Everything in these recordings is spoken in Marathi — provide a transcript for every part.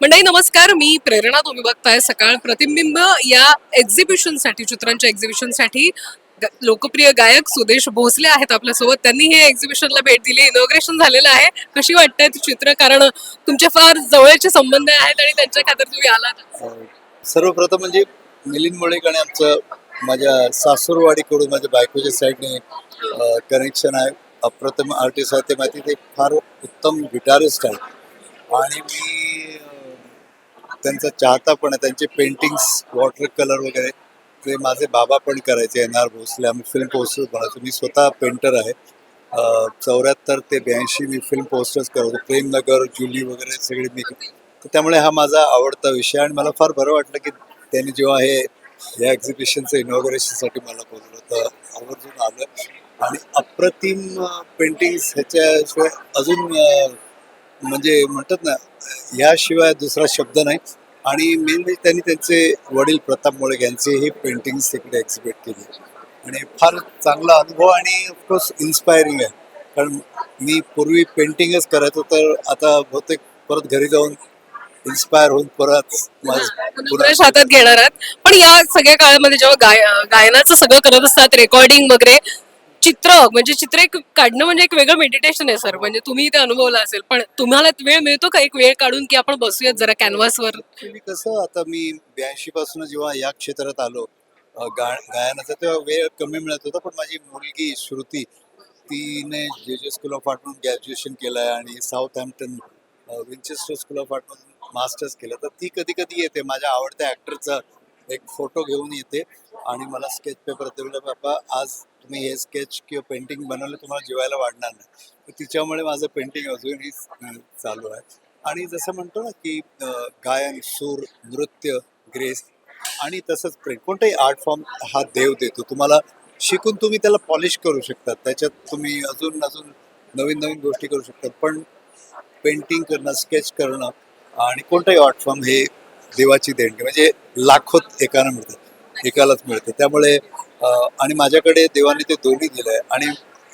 मंडळी नमस्कार. मी प्रेरणा तुम्ही बघताय सकाळ प्रतिबिंब. या एक्झिबिशनसाठी चित्रांच्या एक्झिबिशनसाठी लोकप्रिय गायक सुदेश भोसले आहेत आपल्यासोबत. त्यांनी हे एक्झिबिशनला भेट दिली. इनॉग्रेशन झालेलं आहे. कशी वाटतंय ती चित्र? कारण तुमचे फार जवळचे संबंध आहेत आणि त्यांच्या खातर तुम्ही आलात. सर्वप्रथम म्हणजे मिलिंद मुळेक आणि आमचं माझ्या सासूरवाडीकडून माझ्या बायकोच्या साईडने कनेक्शन आहे. अप्रतिम आर्टिस्ट आहे. ते माहिती ते फार उत्तम गिटारिस्ट आहेत. आणि मी त्यांचा चाहता पण आहे त्यांचे पेंटिंग्स वॉटर कलर वगैरे ते माझे बाबा पण करायचे एन आर भोसले. आम्ही फिल्म पोस्टर्स बनवायचो मी स्वतः पेंटर आहे. चौऱ्याहत्तर ते ब्याऐंशी मी फिल्म पोस्टर्स करतो. प्रेमनगर जुली वगैरे सगळे मी तर त्यामुळे हा माझा आवडता विषय आणि मला फार बरं वाटलं की त्यांनी जेव्हा हे या एक्झिबिशनचं इनॉग्रेशनसाठी मला बोलवलं तर आवर्जून आलं. आणि अप्रतिम पेंटिंग्स ह्याच्याशिवाय अजून म्हणजे म्हणतात ना याशिवाय दुसरा शब्द नाही. आणि मेन म्हणजे त्यांनी त्यांचे वडील प्रताप मुळेक यांचेही पेंटिंग्स तिकडे एक्झिबिट केले. आणि फार चांगला अनुभव आणि ऑफकोर्स इन्स्पायरिंग आहे. कारण मी पूर्वी पेंटिंगच करायचो तर आता बहुतेक परत घरी जाऊन इन्स्पायर होऊन परत हातात घेणार आहात. पण या सगळ्या काळामध्ये जेव्हा गाय गायनाचं सगळं करत असतात रेकॉर्डिंग वगैरे चित्र म्हणजे चित्र एक काढणं म्हणजे एक वेगळं मेडिटेशन आहे सर म्हणजे तुम्ही ते अनुभवलं असेल पण तुम्हाला वेळ मिळतो का एक वेळ काढून की आपण बसूयात जरा कॅनव्हासवर कसं आता मी ब्याऐंशी पासून जेव्हा या क्षेत्रात आलो अ, गा गायनाचा तेव्हा वेळ कमी मिळत होता पण माझी मुलगी श्रुती तिने जे जे स्कूल ऑफ आर्टमधून ग्रॅज्युएशन केलं आहे आणि Southampton Winchester school of आर्टमधून मास्टर्स केलं तर ती कधी कधी येते. माझ्या आवडत्या ॲक्टरचा एक फोटो घेऊन येते आणि मला स्केच पेपर देऊन बाबा आज नाही हे स्केच किंवा पेंटिंग बनवलं तुम्हाला जेवायला वाढणार नाही. तर तिच्यामुळे माझं पेंटिंग अजूनही चालू आहे. आणि जसं म्हणतो ना की गायन सूर नृत्य ग्रेस आणि तसंच प्रिंट कोणताही आर्ट फॉर्म हा देव देतो. तुम्हाला शिकून तुम्ही त्याला पॉलिश करू शकतात. त्याच्यात तुम्ही अजून अजून नवीन नवीन गोष्टी करू शकतात. पण पेंटिंग करणं स्केच करणं आणि कोणताही आर्ट फॉर्म हे देवाची देणगी. म्हणजे लाखोत एकानं मिळतं. एकालाच मिळतं. त्यामुळे आणि माझ्याकडे देवाने ते दोन्ही दिलं आहे आणि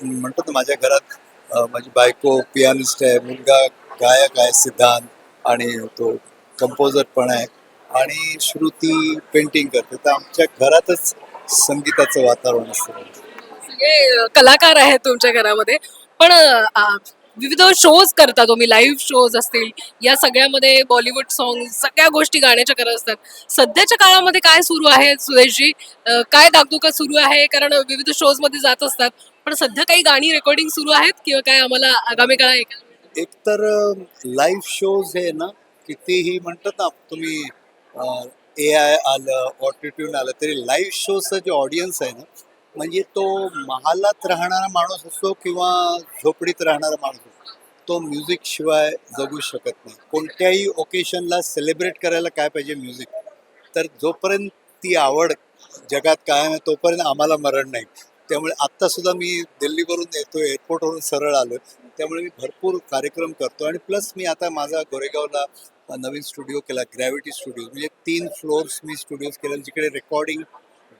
म्हणतो ना माझ्या घरात माझी बायको पियानिस्ट आहे मुलगा गायक आहे सिद्धांत आणि तो कंपोजर पण आहे. आणि श्रुती पेंटिंग करते. तर आमच्या घरातच संगीताचं वातावरण असतं. कलाकार आहेत तुमच्या घरामध्ये. पण विविध शोज करता तुम्ही लाईव्ह शोज असतील या सगळ्यामध्ये बॉलिवूड सॉंग सगळ्या गोष्टी गाण्याच्या करत असतात. सध्याच्या काळामध्ये काय सुरू आहे सुरेशजी? अ, काय दागदुका सुरू आहे? कारण विविध शोजमध्ये जात असतात. पण सध्या काही गाणी रेकॉर्डिंग सुरू आहेत किंवा काय आम्हाला आगामी काळात ऐकायला मिळेल? एक तर लाईव्ह शोज हे ना कितीही म्हणतात ना तुम्ही ए आय आलं ऑटिट्यून आलं तरी लाईव्ह शोचं जे ऑडियन्स आहे ना म्हणजे तो महालात राहणारा माणूस असो किंवा झोपडीत राहणारा माणूस असो तो म्युझिक शिवाय जगू शकत नाही. कोणत्याही ओकेशनला सेलिब्रेट करायला काय पाहिजे म्युझिक? तर जोपर्यंत ती आवड जगात कायम आहे तोपर्यंत आम्हाला मरण नाही. त्यामुळे आत्तासुद्धा मी दिल्लीवरून येतो एअरपोर्टवरून सरळ आलो त्यामुळे मी भरपूर कार्यक्रम करतो आणि प्लस मी आता माझा गोरेगावला नवीन स्टुडिओ केला ग्रॅव्हिटी स्टुडिओ म्हणजे तीन फ्लोर्स मी स्टुडिओज केले जिकडे recording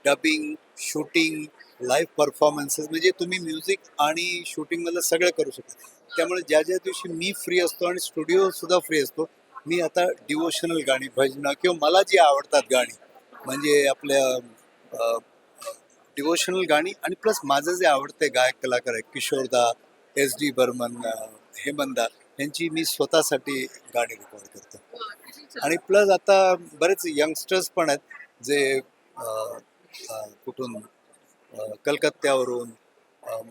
dubbing shooting live performances म्हणजे तुम्ही म्युझिक आणि शूटिंगमधलं सगळं करू शकता. त्यामुळे ज्या ज्या दिवशी मी फ्री असतो आणि स्टुडिओ सुद्धा फ्री असतो मी आता डिवोशनल गाणी भजनं किंवा मला जी आवडतात गाणी म्हणजे आपल्या डिवोशनल गाणी आणि प्लस माझं जे आवडते गायक कलाकार आहे किशोरदा एस डी बर्मन हेमंदा यांची मी स्वतःसाठी गाणी रेकॉर्ड करतो. आणि प्लस आता बरेच यंगस्टर्स पण आहेत जे कुठून कलकत्त्यावरून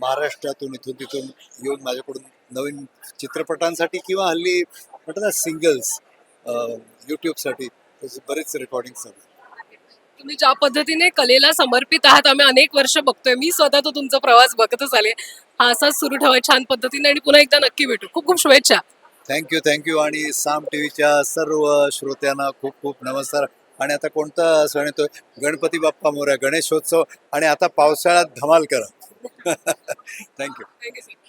महाराष्ट्रातून इथून तिथून येऊन माझ्याकडून नवीन चित्रपटांसाठी किंवा हल्ली म्हणतात ना सिंगल्स यूट्यूबसाठी त्याचे बरेच रेकॉर्डिंग आहेत. तुम्ही ज्या पद्धतीने कलेला समर्पित आहात आम्ही अनेक वर्ष बघतोय. मी स्वतः तो तुमचा प्रवास बघतच आले. हा असाच सुरू ठेवा छान पद्धतीने आणि पुन्हा एकदा नक्की भेटू. खूप खूप शुभेच्छा. थँक्यू थँक्यू आणि साम टी व्हीच्या सर्व श्रोत्यांना खूप खूप नमस्कार. आणि आता कोणता सण येतोय गणपती बाप्पा मोर्या गणेशोत्सव आणि आता पावसाळ्यात धमाल करा. Thank you thank you sir